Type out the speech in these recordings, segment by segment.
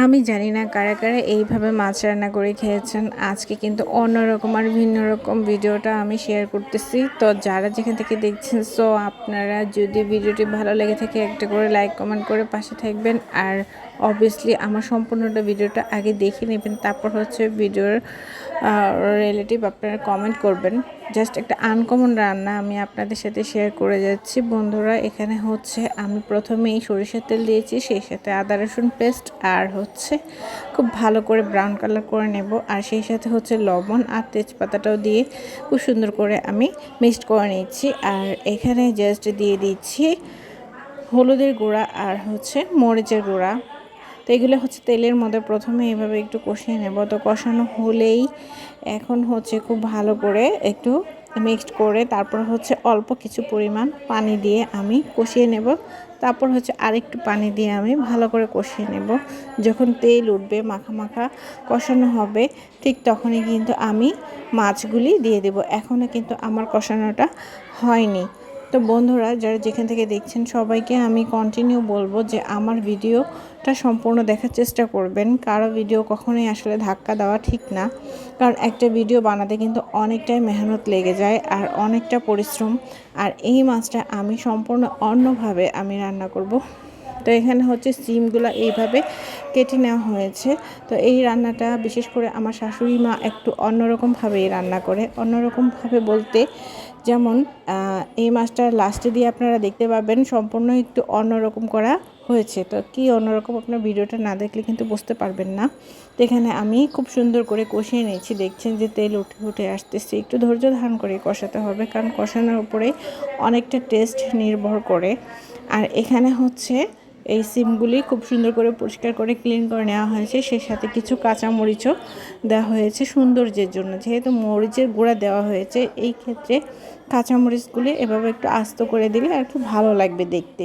আমি জানি না কারা কারা এইভাবে মাছ রান্না করে খেয়েছেন। আজকে কিন্তু অন্যরকম আর ভিন্ন রকম ভিডিওটা আমি শেয়ার করতেছি। তো যারা যেখান থেকে দেখছেন সো আপনারা যদি ভিডিওটি ভালো লেগে থাকে, একটা করে লাইক কমেন্ট করে পাশে থাকবেন। আর অবভিয়াসলি আমার সম্পূর্ণটা ভিডিওটা আগে দেখে নেবেন। তারপর হচ্ছে ভিডিওর রিলেটিভ আপনারা কমেন্ট করবেন। জাস্ট একটা আনকমন রান্না আমি আপনাদের সাথে শেয়ার করে যাচ্ছি। বন্ধুরা, এখানে হচ্ছে আমি প্রথমেই সরিষার তেল দিয়েছি, সেই সাথে আদা রসুন পেস্ট আর হচ্ছে খুব ভালো করে ব্রাউন কালার করে নেব। আর সেই সাথে হচ্ছে লবণ আর তেজপাতাটাও দিয়ে খুব সুন্দর করে আমি মিক্সড করে নিচ্ছি। আর এখানে জাস্ট দিয়ে দিচ্ছি হলুদের গুঁড়া আর হচ্ছে মরিচের গুঁড়া। তো এগুলো হচ্ছে তেলের মধ্যে প্রথমে এভাবে একটু কষিয়ে নেব। তো কষানো হলেই এখন হচ্ছে খুব ভালো করে একটু মিক্সড করে তারপর হচ্ছে অল্প কিছু পরিমাণ পানি দিয়ে আমি কষিয়ে নেব। তারপর হচ্ছে আরেকটু পানি দিয়ে আমি ভালো করে কষিয়ে নেব। যখন তেল উঠবে, মাখা মাখা কষানো হবে, ঠিক তখনই কিন্তু আমি মাছগুলি দিয়ে দেব। এখনও কিন্তু আমার কষানোটা হয়নি। তো বন্ধুরা, যারা যেখান থেকে দেখছেন সবাইকে আমি কন্টিনিউ বলব যে আমার ভিডিওটা সম্পূর্ণ দেখার চেষ্টা করবেন। কারও ভিডিও কখনোই আসলে ধাক্কা দেওয়া ঠিক না। কারণ একটা ভিডিও বানাতে কিন্তু অনেকটাই মেহনত লেগে যায় আর অনেকটা পরিশ্রম। আর এই মাছটা আমি সম্পূর্ণ অন্যভাবে আমি রান্না করব। তো এখানে হচ্ছে সিমগুলো এইভাবে কেটে নেওয়া হয়েছে। তো এই রান্নাটা বিশেষ করে আমার শাশুড়ি মা একটু অন্যরকমভাবেই রান্না করে। অন্যরকমভাবে বলতে যেমন এই মাছটা লাস্টে দিয়ে আপনারা দেখতে পাবেন সম্পূর্ণ একটু অন্যরকম করা হয়েছে। তো কি অন্যরকম আপনার ভিডিওটা না দেখলে কিন্তু বুঝতে পারবেন না। তো এখানে আমি খুব সুন্দর করে কষিয়ে নিয়েছি। দেখছেন যে তেল উঠে উঠে আসতেছে। একটু ধৈর্য ধারণ করে কষাতে হবে কারণ কষানোর উপরে অনেকটা টেস্ট নির্ভর করে। আর এখানে হচ্ছে এই সিমগুলি খুব সুন্দর করে পরিষ্কার করে ক্লিন করে নেওয়া হয়েছে। সেই সাথে কিছু কাঁচা মরিচও দেওয়া হয়েছে সৌন্দর্যের জন্য। যেহেতু মরিচের গুঁড়া দেওয়া হয়েছে, এই ক্ষেত্রে কাঁচামরিচগুলি এভাবে একটু আস্ত করে দিলে আর একটু ভালো লাগবে দেখতে।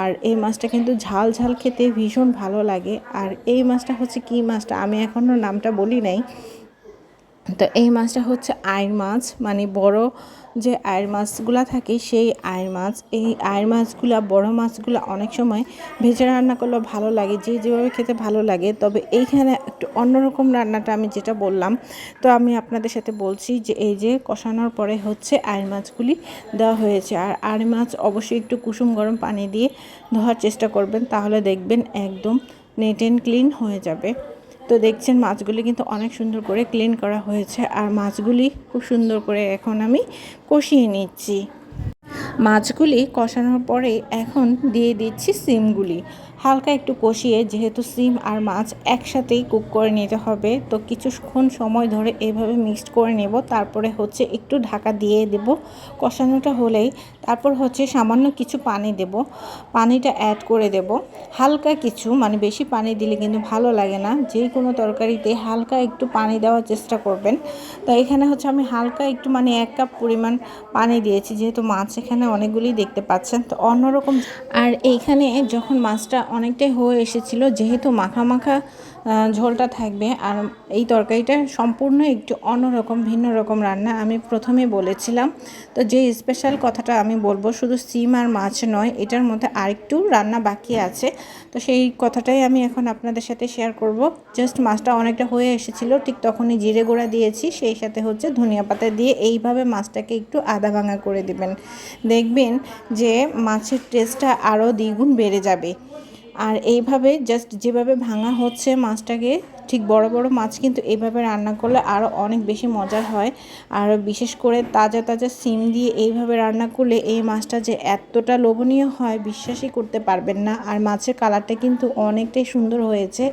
আর এই মাছটা কিন্তু ঝাল ঝাল খেতে ভীষণ ভালো লাগে। আর এই মাছটা হচ্ছে কি মাছটা? আমি এখনও নামটা বলি নাই। তো এই মাছটা হচ্ছে আয়ের মাছ মানে বড় যে আয়ের মাছগুলো থাকে, সেই আয়ের মাছ, এই আয়ের মাছগুলো, বড় মাছগুলো অনেক সময় ভেজে রান্না করলেও ভালো লাগে, যে যেভাবে খেতে ভালো লাগে। তবে এইখানে একটু অন্যরকম রান্নাটা আমি যেটা বললাম, তো আমি আপনাদের সাথে বলছি যে এই যে কষানোর পরে হচ্ছে আয়ের মাছগুলি দেওয়া হয়েছে। আর আয়ের মাছ অবশ্যই একটু কুসুম গরম পানি দিয়ে ধোয়ার চেষ্টা করবেন, তাহলে দেখবেন একদম নেট অ্যান্ড ক্লিন হয়ে যাবে। তো দেখছেন মাছগুলি কিন্তু অনেক সুন্দর করে ক্লিন করা হয়েছে। আর মাছগুলি খুব সুন্দর করে এখন আমি কষিয়ে নিচ্ছি। মাছগুলি কষানোর পরে এখন দিয়ে দিচ্ছি সিমগুলি। হালকা একটু কষিয়ে, যেহেতু সিম আর মাছ একসাথেই কুক করে নিতে হবে, তো কিছুক্ষণ সময় ধরে এইভাবে মিক্সড করে নেব। তারপরে হচ্ছে একটু ঢাকা দিয়ে দেব। কষানোটা হলেই তারপর হচ্ছে সামান্য কিছু পানি দেব। পানিটা অ্যাড করে দেব। হালকা কিছু মানে বেশি পানি দিলে কিন্তু ভালো লাগে না। যে কোনো তরকারিতে হালকা একটু পানি দেওয়ার চেষ্টা করবেন। তো এখানে হচ্ছে আমি হালকা একটু মানে এক কাপ পরিমাণ পানি দিয়েছি, যেহেতু মাছ এখানে অনেকগুলি দেখতে পাচ্ছেন, তো অন্যরকম আর এইখানে যখন মাছটা অনেকটাই হয়ে এসেছিল, যেহেতু মাখা মাখা ঝোলটা থাকবে। আর এই তরকারিটা সম্পূর্ণ একটু অন্যরকম, ভিন্ন রকম রান্না আমি প্রথমে বলেছিলাম। তো যে স্পেশাল কথাটা আমি বলব শুধু সিম আর মাছ নয়, এটার মধ্যে আরেকটু রান্না বাকি আছে। তো সেই কথাটাই আমি এখন আপনাদের সাথে শেয়ার করব। জাস্ট মাছটা অনেকটা হয়ে এসেছিল, ঠিক তখনই জিরে গুঁড়া দিয়েছি, সেই সাথে হচ্ছে ধনিয়া পাতা দিয়ে এইভাবে মাছটাকে একটু আদা ভাঙা করে দেবেন। দেখবেন যে মাছের টেস্টটা আরও দ্বিগুণ বেড়ে যাবে। আর এইভাবে জাস্ট যেভাবে ভাঙা হচ্ছে মাছটাকে, ঠিক বড় বড় মাছ কিন্তু এইভাবে রান্না করলে আরও অনেক বেশি মজার হয়। আর বিশেষ করে তাজা তাজা সিম দিয়ে এইভাবে রান্না করলে এই মাছটা যে এতটা লোভনীয় হয়, বিশ্বাসই করতে পারবেন না। আর মাছের কালারটা কিন্তু অনেকটাই সুন্দর হয়েছে।